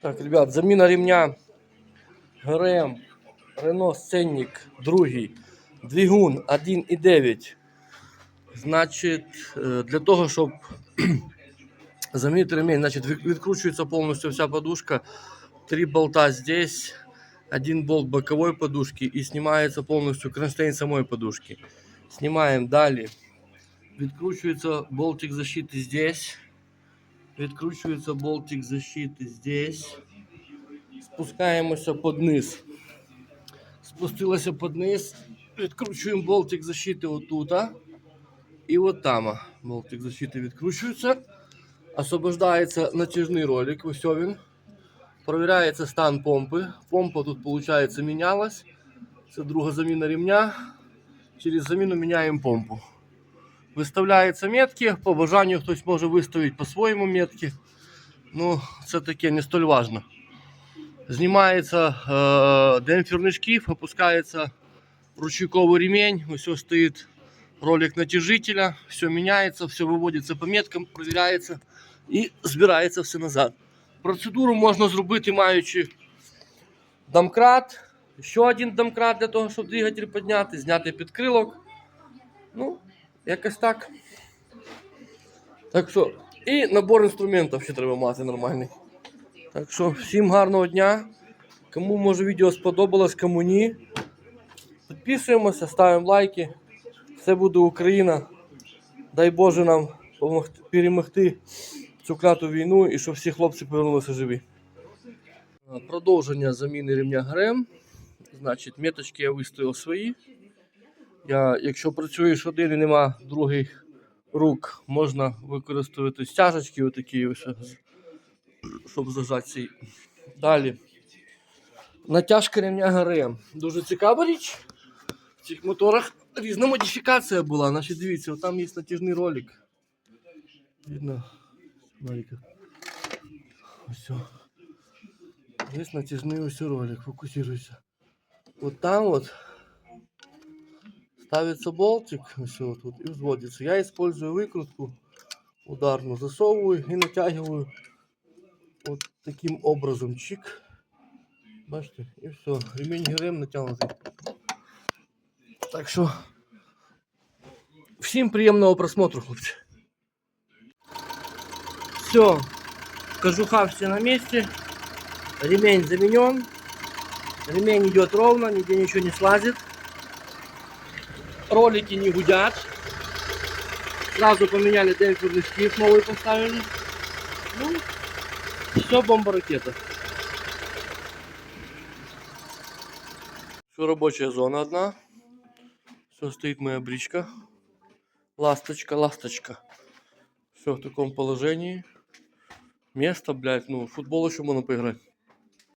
Так, ребят, заміна ремня ГРМ Renault Сценник другий. Двигун 1,9. Значить, е, для того, щоб замінити ремень, значить, відкручується повністю вся подушка. Три болта здесь, один болт боковой подушки и снимается полностью кронштейн самой подушки. Снимаем далее. Відкручується болтик защиты здесь. Відкручується болтик защиты здесь. Спускаємося під низ. Спустилося під низ. Відкручуємо болтик защиты отут. І от там болтик защиты відкручується. Освобождається натяжний ролик. Ось він. Провіряється стан помпи. Помпа тут, виходить, мінялась. Це друга заміна ремня. Через заміну міняємо помпу. Виставляються метки. По бажанню хтось може виставити по-своєму метки. Ну, це таке не столь важно. Знімається е, демпферний шкіф, опускається ручейковий ремень. Ось стоїть ролик натяжителя. Все міняється, все виводиться по меткам, перевіряється і збирається все назад. Процедуру можна зробити, маючи домкрат, ще один домкрат для того, щоб двигатель підняти, зняти підкрилок. Ну, якось так. Так що, і набор інструментів ще треба мати нормальний. Так що, всім гарного дня. Кому може відео сподобалось, кому ні. Підписуємося, ставимо лайки. Все буде Україна. Дай Боже нам перемогти цю кляту війну і щоб всі хлопці повернулися живі. Продовження заміни ремня ГРМ. Значить, меточки я виставив свої. Я, якщо працюєш один і нема других рук, можна використовувати стяжечки, отакі, ось, щоб зажати ці. Далі. Натяжка ремня ГРМ. Дуже цікава річ. В цих моторах різна модифікація була. Значить, дивіться, там є натяжний ролик. Видно? Все. Здесь натяжный ось ролик, фокусируйся. Вот там вот ставится болтик, все вот тут, и взводится. Я использую выкрутку ударную, засовываю и натягиваю вот таким образом. Чик. Бачите? И все. Ремень ГРМ натягнутый. Так що всім приємного просмотру, хлопці. Все, кожуха все на месте. Ремень заменен. Ремень идет ровно, нигде ничего не слазит. Ролики не гудят. Сразу поменяли демпферный шкив, новый поставили. Ну, все бомба ракета. Все рабочая зона одна. Все стоит моя бричка. Ласточка, ласточка. Все в таком положении. Место, блядь, ну, футбол еще можно поиграть.